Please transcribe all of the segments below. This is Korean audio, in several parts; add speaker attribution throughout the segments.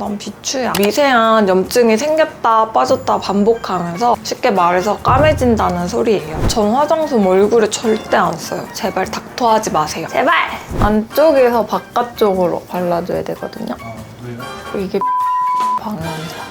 Speaker 1: 난 비추야. 미세한 염증이 생겼다 빠졌다 반복하면서 쉽게 말해서 까매진다는 소리예요. 전 화장솜 얼굴에 절대 안 써요. 제발 닥터하지 마세요. 제발! 안쪽에서 바깥쪽으로 발라줘야 되거든요.
Speaker 2: 아 왜요?
Speaker 1: 이게 방향이다.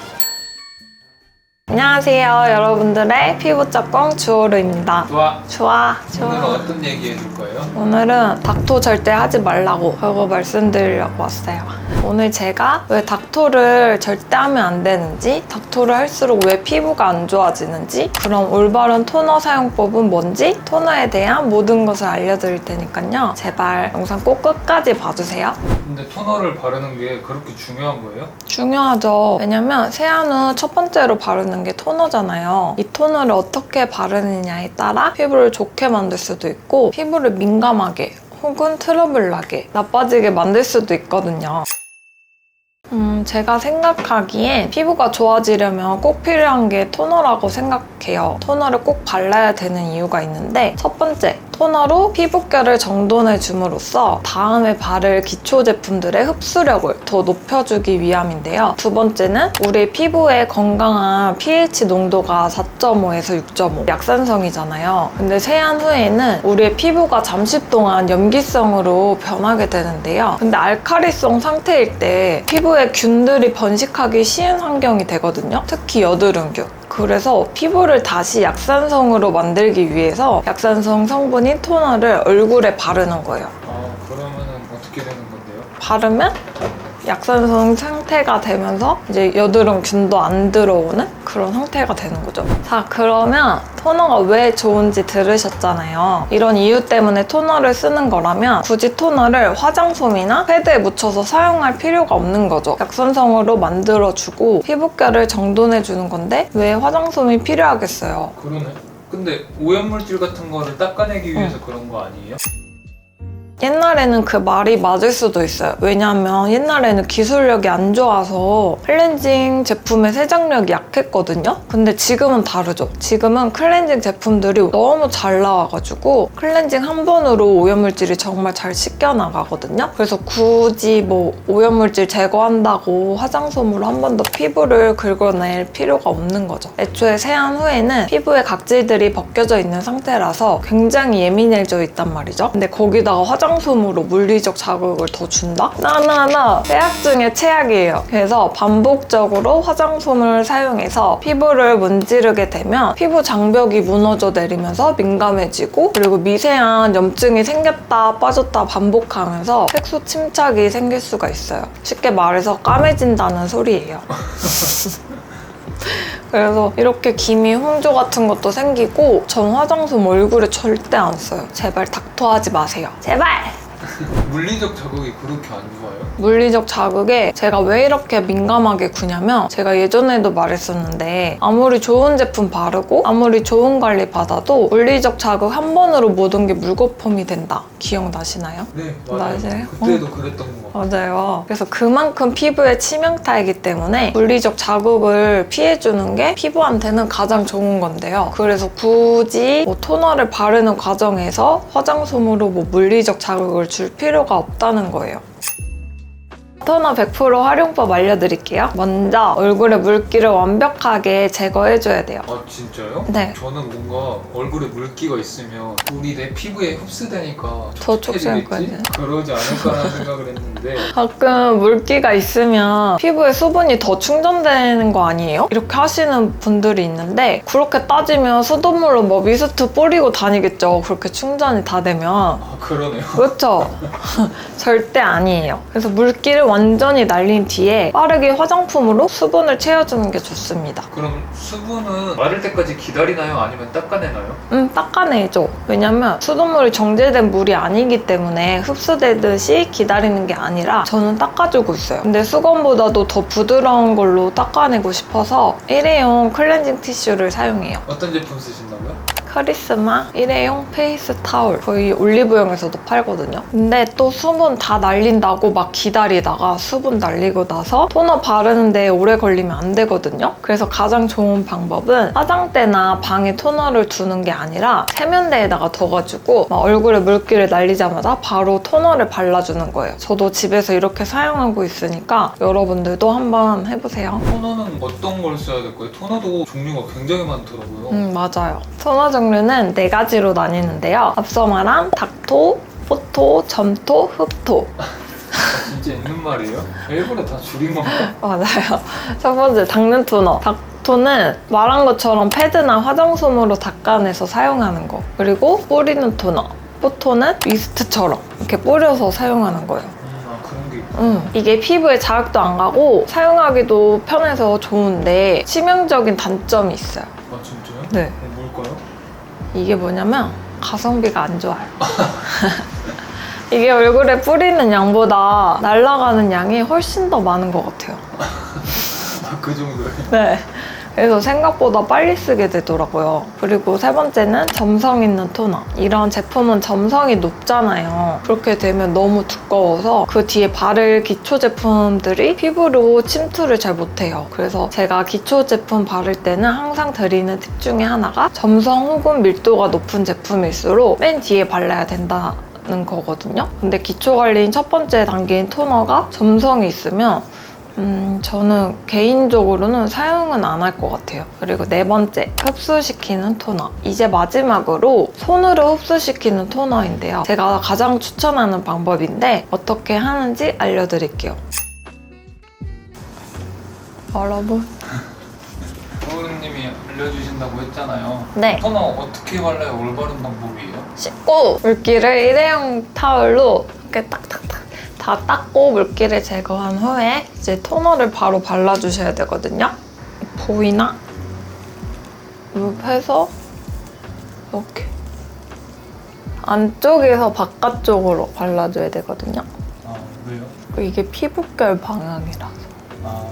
Speaker 1: 안녕하세요, 여러분들의 피부 짝꿍 주호르입니다.
Speaker 2: 좋아.
Speaker 1: 좋아,
Speaker 2: 오늘은
Speaker 1: 좋아.
Speaker 2: 어떤 얘기 해줄 거예요?
Speaker 1: 오늘은 닥토 절대 하지 말라고 그거 말씀드리려고 왔어요. 오늘 제가 왜 닥토를 절대 하면 안 되는지, 닥토를 할수록 왜 피부가 안 좋아지는지, 그럼 올바른 토너 사용법은 뭔지, 토너에 대한 모든 것을 알려드릴 테니까요. 제발 영상 꼭 끝까지 봐주세요.
Speaker 2: 근데 토너를 바르는 게 그렇게 중요한 거예요?
Speaker 1: 중요하죠. 왜냐면 세안 후 첫 번째로 바르는 게 토너잖아요. 이 토너를 어떻게 바르느냐에 따라 피부를 좋게 만들 수도 있고 피부를 민감하게 혹은 트러블 나게 나빠지게 만들 수도 있거든요. 음, 제가 생각하기에 피부가 좋아지려면 꼭 필요한 게 토너라고 생각해요. 토너를 꼭 발라야 되는 이유가 있는데 첫 번째, 토너로 피부결을 정돈해 줌으로써 다음에 바를 기초 제품들의 흡수력을 더 높여주기 위함인데요. 두 번째는 우리 피부의 건강한 pH 농도가 4.5에서 6.5 약산성이잖아요. 근데 세안 후에는 우리의 피부가 잠시 동안 염기성으로 변하게 되는데요. 근데 알카리성 상태일 때 피부에 균들이 번식하기 쉬운 환경이 되거든요. 특히 여드름균. 그래서 피부를 다시 약산성으로 만들기 위해서 약산성 성분인 토너를 얼굴에 바르는 거예요.
Speaker 2: 아 그러면은 어떻게 되는 건데요?
Speaker 1: 바르면 약산성 상태가 되면서 이제 여드름 균도 안 들어오는 그런 상태가 되는 거죠. 자, 그러면 토너가 왜 좋은지 들으셨잖아요. 이런 이유 때문에 토너를 쓰는 거라면 굳이 토너를 화장솜이나 패드에 묻혀서 사용할 필요가 없는 거죠. 약산성으로 만들어주고 피부결을 정돈해주는 건데 왜 화장솜이 필요하겠어요?
Speaker 2: 그러네. 근데 오염물질 같은 거를 닦아내기 위해서 그런 거 아니에요?
Speaker 1: 옛날에는 그 말이 맞을 수도 있어요. 왜냐하면 옛날에는 기술력이 안 좋아서 클렌징 제품의 세정력이 약했거든요. 근데 지금은 다르죠. 지금은 클렌징 제품들이 너무 잘 나와가지고 클렌징 한 번으로 오염물질이 정말 잘 씻겨 나가거든요. 그래서 굳이 뭐 오염물질 제거한다고 화장솜으로 한 번 더 피부를 긁어낼 필요가 없는 거죠. 애초에 세안 후에는 피부에 각질들이 벗겨져 있는 상태라서 굉장히 예민해져 있단 말이죠. 근데 거기다가 화장 솜으로 물리적 자극을 더 준다? 나나나 최악 중에 최악이에요. 그래서 반복적으로 화장솜을 사용해서 피부를 문지르게 되면 피부 장벽이 무너져 내리면서 민감해지고 그리고 미세한 염증이 생겼다 빠졌다 반복하면서 색소 침착이 생길 수가 있어요. 쉽게 말해서 까매진다는 소리예요. 그래서 이렇게 기미 홍조 같은 것도 생기고 전 화장솜 얼굴에 절대 안 써요. 제발 닥터하지 마세요. 제발!
Speaker 2: 물리적 자극이 그렇게 안 좋아요?
Speaker 1: 물리적 자극에 제가 왜 이렇게 민감하게 구냐면 제가 예전에도 말했었는데 아무리 좋은 제품 바르고 아무리 좋은 관리 받아도 물리적 자극 한 번으로 모든 게 물거품이 된다. 기억나시나요?
Speaker 2: 네 맞아요.
Speaker 1: 맞아요?
Speaker 2: 그때도 그랬던 거 같아요.
Speaker 1: 맞아요. 그래서 그만큼 피부에 치명타이기 때문에 물리적 자극을 피해주는 게 피부한테는 가장 좋은 건데요. 그래서 굳이 뭐 토너를 바르는 과정에서 화장솜으로 뭐 물리적 자극을 줄 필요가 없다는 거예요. 토너 100% 활용법 알려드릴게요. 먼저 얼굴에 물기를 완벽하게 제거해줘야 돼요.
Speaker 2: 아 진짜요?
Speaker 1: 네.
Speaker 2: 저는 뭔가 얼굴에 물기가 있으면 물이 내 피부에 흡수되니까
Speaker 1: 더
Speaker 2: 촉촉해지겠지?
Speaker 1: 촉촉해지겠네.
Speaker 2: 그러지 않을까라는 생각을 했는데
Speaker 1: 가끔 물기가 있으면 피부에 수분이 더 충전되는 거 아니에요? 이렇게 하시는 분들이 있는데 그렇게 따지면 수돗물로 뭐 미스트 뿌리고 다니겠죠. 그렇게 충전이 다 되면.
Speaker 2: 아 그러네요.
Speaker 1: 그렇죠? 절대 아니에요. 그래서 물기를 완전히 날린 뒤에 빠르게 화장품으로 수분을 채워주는 게 좋습니다.
Speaker 2: 그럼 수분은 마를 때까지 기다리나요? 아니면 닦아내나요?
Speaker 1: 음, 닦아내죠. 왜냐면 수돗물이 정제된 물이 아니기 때문에 흡수되듯이 기다리는 게 아니라 저는 닦아주고 있어요. 근데 수건보다도 더 부드러운 걸로 닦아내고 싶어서 일회용 클렌징 티슈를 사용해요.
Speaker 2: 어떤 제품 쓰신다고요?
Speaker 1: 카리스마 일회용 페이스 타올 거의 올리브영에서도 팔거든요. 근데 또 수분 다 날린다고 막 기다리다가 수분 날리고 나서 토너 바르는데 오래 걸리면 안 되거든요. 그래서 가장 좋은 방법은 화장대나 방에 토너를 두는 게 아니라 세면대에다가 둬가지고 막 얼굴에 물기를 날리자마자 바로 토너를 발라주는 거예요. 저도 집에서 이렇게 사용하고 있으니까 여러분들도 한번 해보세요.
Speaker 2: 토너는 어떤 걸 써야 될까요? 토너도 종류가 굉장히 많더라고요.
Speaker 1: 음, 맞아요. 토너 종류는 네 가지로 나뉘는데요. 앞서 말한 닥토, 포토, 점토, 흡토.
Speaker 2: 아, 진짜 있는 말이에요? 일본에 다 줄인 건가?
Speaker 1: 맞아요. 첫 번째, 닦는 토너. 닥토는 말한 것처럼 패드나 화장솜으로 닦아내서 사용하는 거. 그리고 뿌리는 토너. 포토는 미스트처럼 이렇게 뿌려서 사용하는 거예요.
Speaker 2: 음, 아 그런 게 있구나.
Speaker 1: 음, 이게 피부에 자극도 안 가고 사용하기도 편해서 좋은데 치명적인 단점이 있어요.
Speaker 2: 아 진짜요?
Speaker 1: 네. 이게 뭐냐면 가성비가 안 좋아요. 이게 얼굴에 뿌리는 양보다 날아가는 양이 훨씬 더 많은 것 같아요.
Speaker 2: 아, 그 정도예요?
Speaker 1: 네. 그래서 생각보다 빨리 쓰게 되더라고요. 그리고 세 번째는 점성 있는 토너. 이런 제품은 점성이 높잖아요. 그렇게 되면 너무 두꺼워서 그 뒤에 바를 기초 제품들이 피부로 침투를 잘 못해요. 그래서 제가 기초 제품 바를 때는 항상 드리는 팁 중에 하나가 점성 혹은 밀도가 높은 제품일수록 맨 뒤에 발라야 된다. 는 거거든요. 근데 기초 관리인 첫 번째 단계인 토너가 점성이 있으면 음, 저는 개인적으로는 사용은 안 할 것 같아요. 그리고 네 번째, 흡수시키는 토너. 이제 마지막으로 손으로 흡수시키는 토너인데요. 제가 가장 추천하는 방법인데 어떻게 하는지 알려드릴게요. 여러분.
Speaker 2: 도우님이 알려주신다고 했잖아요.
Speaker 1: 네.
Speaker 2: 토너 어떻게 발라야 올바른 방법이에요?
Speaker 1: 씻고 물기를 일회용 타월로 이렇게 딱딱딱 다 닦고 물기를 제거한 후에 이제 토너를 바로 발라주셔야 되거든요. 보이나? 이렇게 해서 이렇게 안쪽에서 바깥쪽으로 발라줘야 되거든요.
Speaker 2: 아 왜요?
Speaker 1: 이게 피부결 방향이라서
Speaker 2: 아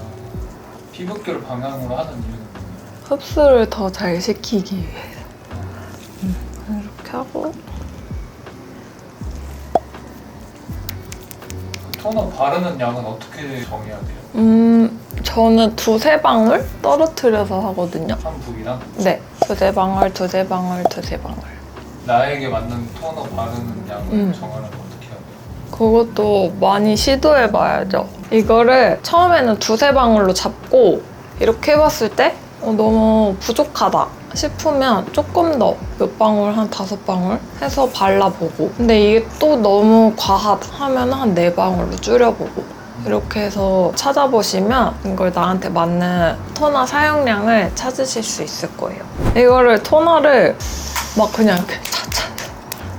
Speaker 2: 피부결 방향으로 하는 이유는?
Speaker 1: 흡수를 더 잘 시키기 위해서 음, 이렇게 하고
Speaker 2: 토너 바르는 양은 어떻게 정해야 돼요?
Speaker 1: 음 저는 두세 방울 떨어뜨려서 하거든요.
Speaker 2: 한 부위랑
Speaker 1: 네, 두세 방울, 두세 방울, 두세 방울.
Speaker 2: 나에게 맞는 토너 바르는 양을
Speaker 1: 음.
Speaker 2: 정하는 거 어떻게 해야 돼요?
Speaker 1: 그것도 많이 시도해봐야죠. 이거를 처음에는 두세 방울로 잡고 이렇게 해봤을 때 어, 너무 부족하다 싶으면 조금 더 몇 방울, 한 다섯 방울 해서 발라보고 근데 이게 또 너무 과하다 하면 한 네 방울로 줄여보고 이렇게 해서 찾아보시면 이걸 나한테 맞는 토너 사용량을 찾으실 수 있을 거예요. 이거를 토너를 막 그냥 이렇게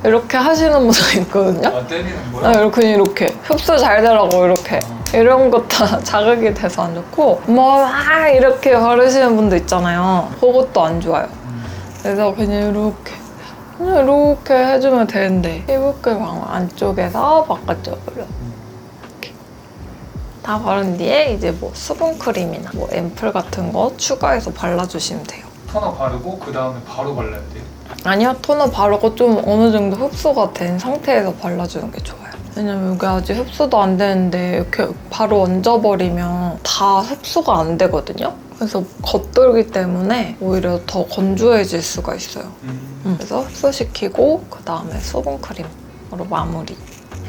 Speaker 1: 이렇게 하시는 분도 있거든요.
Speaker 2: 아 때리는
Speaker 1: 아,
Speaker 2: 거야?
Speaker 1: 이렇게 이렇게 흡수 잘 되라고 이렇게 이런 거다 자극이 돼서 안 좋고 뭐막 이렇게 바르시는 분도 있잖아요 그것도 안 좋아요
Speaker 2: 음.
Speaker 1: 그래서 그냥 이렇게 그냥 이렇게 해주면 되는데 피부결 방울 안쪽에서 바깥쪽으로 이렇게 다 바른 뒤에 이제 뭐 수분 크림이나 뭐 앰플 같은 거 추가해서 발라주시면 돼요
Speaker 2: 토너 바르고 그 다음에 바로 발라야 돼요?
Speaker 1: 아니요, 토너 바르고 좀 어느 정도 흡수가 된 상태에서 발라주는 게 좋아요. 왜냐면 이게 아직 흡수도 안 되는데 이렇게 바로 얹어버리면 다 흡수가 안 되거든요. 그래서 겉돌기 때문에 오히려 더 건조해질 수가 있어요.
Speaker 2: 음.
Speaker 1: 음, 그래서 흡수시키고 그 다음에 수분크림으로 마무리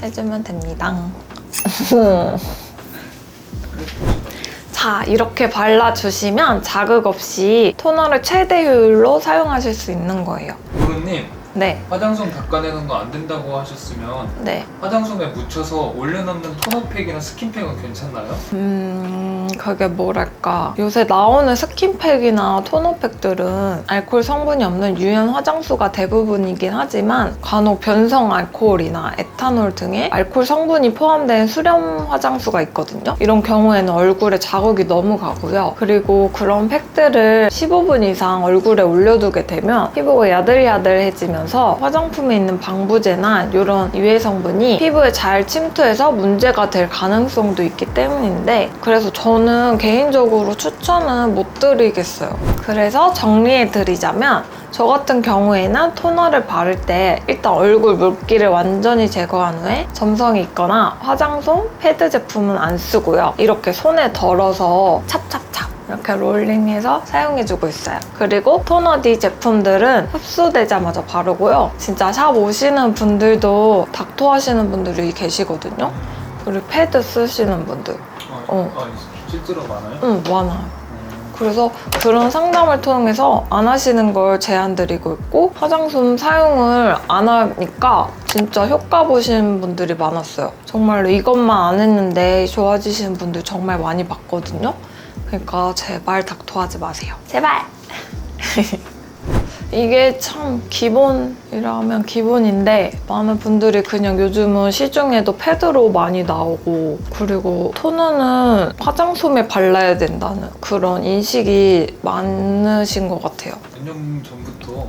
Speaker 1: 해주면 됩니다. 자, 이렇게 발라주시면 자극 없이 토너를 최대 효율로 사용하실 수 있는 거예요.
Speaker 2: 도우님
Speaker 1: 네,
Speaker 2: 화장솜 닦아내는 거 안 된다고 하셨으면
Speaker 1: 네.
Speaker 2: 화장솜에 묻혀서 올려놓는 토너팩이나 스킨팩은 괜찮나요?
Speaker 1: 음, 그게 뭐랄까. 요새 나오는 스킨팩이나 토너팩들은 알코올 성분이 없는 유연 화장수가 대부분이긴 하지만 간혹 변성 알코올이나 에탄올 등의 알코올 성분이 포함된 수렴 화장수가 있거든요. 이런 경우에는 얼굴에 자극이 너무 가고요. 그리고 그런 팩들을 15분 이상 얼굴에 올려두게 되면 피부가 야들야들해지면서 화장품에 있는 방부제나 이런 유해 성분이 피부에 잘 침투해서 문제가 될 가능성도 있기 때문인데 그래서 저는 저는 개인적으로 추천은 못 드리겠어요. 그래서 정리해 드리자면 저 같은 경우에는 토너를 바를 때 일단 얼굴 물기를 완전히 제거한 후에 점성이 있거나 화장솜, 패드 제품은 안 쓰고요. 이렇게 손에 덜어서 찹찹찹 이렇게 롤링해서 사용해주고 있어요. 그리고 토너 D 제품들은 흡수되자마자 바르고요. 진짜 샵 오시는 분들도 닥터 하시는 분들이 계시거든요. 그리고 패드 쓰시는 분들.
Speaker 2: 아,
Speaker 1: 어.
Speaker 2: 아, 실제로 많아요?
Speaker 1: 응, 많아요.
Speaker 2: 음,
Speaker 1: 그래서 그런 상담을 통해서 안 하시는 걸 제안드리고 있고 화장솜 사용을 안 하니까 진짜 효과 보신 분들이 많았어요. 정말로 이것만 안 했는데 좋아지시는 분들 정말 많이 봤거든요. 그러니까 제발 닥터하지 마세요. 제발! 이게 참 기본이라면 기본인데 많은 분들이 그냥 요즘은 시중에도 패드로 많이 나오고 그리고 토너는 화장솜에 발라야 된다는 그런 인식이 많으신 것 같아요.
Speaker 2: 몇 년 전부터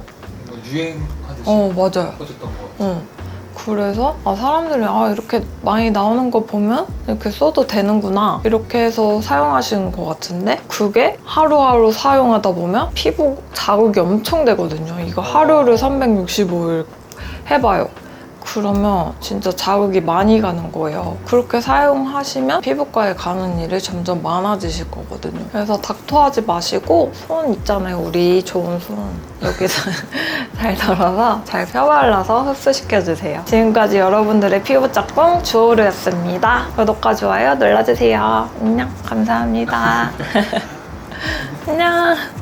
Speaker 2: 유행하듯이
Speaker 1: 어 맞아요.
Speaker 2: 퍼졌던 것 같아요.
Speaker 1: 응. 그래서 아, 사람들이 아 이렇게 많이 나오는 거 보면 이렇게 써도 되는구나 이렇게 해서 사용하시는 것 같은데 그게 하루하루 사용하다 보면 피부 자극이 엄청 되거든요. 이거 하루를 365일 해봐요. 그러면 진짜 자극이 많이 가는 거예요. 그렇게 사용하시면 피부과에 가는 일이 점점 많아지실 거거든요. 그래서 닥터하지 마시고 손 있잖아요. 우리 좋은 손. 여기서 잘 덜어서 잘 펴발라서 흡수시켜주세요. 지금까지 여러분들의 피부 짝꿍 주호르였습니다. 구독과 좋아요 눌러주세요. 안녕. 감사합니다. 안녕.